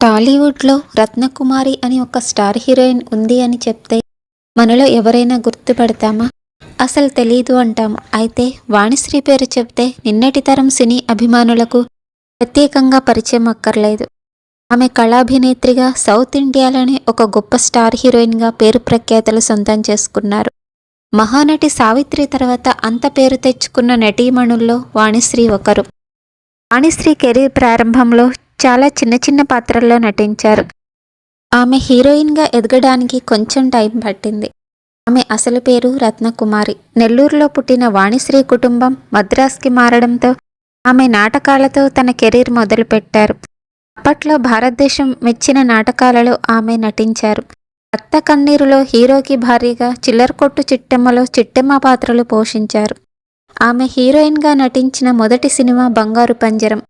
టాలీవుడ్లో రత్నకుమారి అని ఒక స్టార్ హీరోయిన్ ఉంది అని చెప్తే మనలో ఎవరైనా గుర్తుపడతామా? అసలు తెలీదు అంటాము అయితే వాణిశ్రీ పేరు చెప్తే నిన్నటి తరం సినీ అభిమానులకు ప్రత్యేకంగా పరిచయం అక్కర్లేదు. ఆమె కళాభినేత్రిగా సౌత్ ఇండియాలోనే ఒక గొప్ప స్టార్ హీరోయిన్గా పేరు ప్రఖ్యాతలు సొంతం చేసుకున్నారు. మహానటి సావిత్రి తర్వాత అంత పేరు తెచ్చుకున్న నటీమణుల్లో వాణిశ్రీ ఒకరు. వాణిశ్రీ కెరీర్ ప్రారంభంలో చాలా చిన్న చిన్న పాత్రల్లో నటించారు. ఆమె హీరోయిన్గా ఎదగడానికి కొంచెం టైం పట్టింది. ఆమె అసలు పేరు రత్నకుమారి. నెల్లూరులో పుట్టిన వాణిశ్రీ కుటుంబం మద్రాస్కి మారడంతో ఆమె నాటకాలతో తన కెరీర్ మొదలుపెట్టారు. అప్పట్లో భారతదేశం మెచ్చిన నాటకాలలో ఆమె నటించారు. రక్త కన్నీరులో హీరోకి భారీగా చిల్లర కొట్టు చిట్టెమ్మలో చిట్టెమ్మ పాత్రలు పోషించారు. ఆమె హీరోయిన్గా నటించిన మొదటి సినిమా బంగారు పంజరం.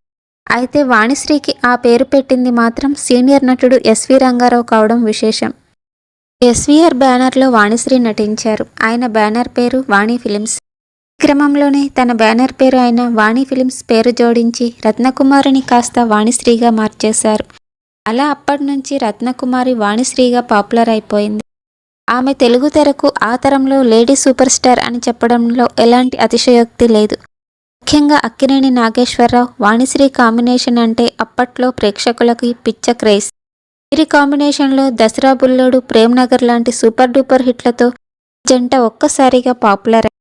అయితే వాణిశ్రీకి ఆ పేరు పెట్టింది మాత్రం సీనియర్ నటుడు ఎస్వి రంగారావు కావడం విశేషం. ఎస్వీఆర్ బ్యానర్లో వాణిశ్రీ నటించారు. ఆయన బ్యానర్ పేరు వాణి ఫిలిమ్స్. క్రమంలోనే తన బ్యానర్ పేరు అయిన వాణి ఫిలిమ్స్ పేరు జోడించి రత్నకుమారిని కాస్త వాణిశ్రీగా మార్చేశారు. అలా అప్పటి నుంచి రత్నకుమారి వాణిశ్రీగా పాపులర్ అయిపోయింది. ఆమె తెలుగు తెరకు ఆ తరంలో లేడీ సూపర్ స్టార్ అని చెప్పడంలో ఎలాంటి అతిశయోక్తి లేదు. ముఖ్యంగా అక్కినేని నాగేశ్వరరావు వాణిశ్రీ కాంబినేషన్ అంటే అప్పట్లో ప్రేక్షకులకి పిచ్చ క్రేజ్. వీరి కాంబినేషన్లో దసరా బుల్లోడు ప్రేమ్నగర్ లాంటి సూపర్ డూపర్ హిట్లతో జంట ఒక్కసారిగా పాపులర్ అయ్యాయి.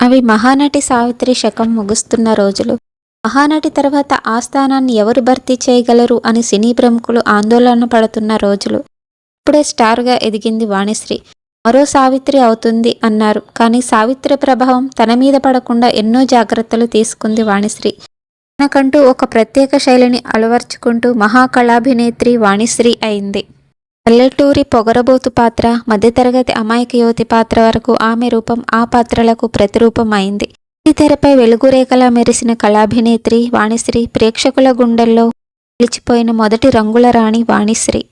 అవి మహానటి సావిత్రి శకం ముగుస్తున్న రోజులు. మహానటి తర్వాత ఆ స్థానాన్ని ఎవరు భర్తీ చేయగలరు అని సినీ ప్రముఖులు ఆందోళన పడుతున్న రోజులు. ఇప్పుడే స్టార్గా ఎదిగింది వాణిశ్రీ. మరో సావిత్రి అవుతుంది అన్నారు. కానీ సావిత్రి ప్రభావం తన మీద పడకుండా ఎన్నో జాగ్రత్తలు తీసుకుంది వాణిశ్రీ. తనకంటూ ఒక ప్రత్యేక శైలిని అలవర్చుకుంటూ మహాకళాభినేత్రి వాణిశ్రీ అయింది. పల్లెటూరి పొగరబోతు పాత్ర మధ్యతరగతి అమాయక యువతి పాత్ర వరకు ఆమె రూపం ఆ పాత్రలకు ప్రతిరూపం అయింది ఈ తెరపై వెలుగురేఖలా మెరిసిన కళాభినేత్రి వాణిశ్రీ ప్రేక్షకుల గుండెల్లో నిలిచిపోయిన మొదటి రంగుల రాణి వాణిశ్రీ.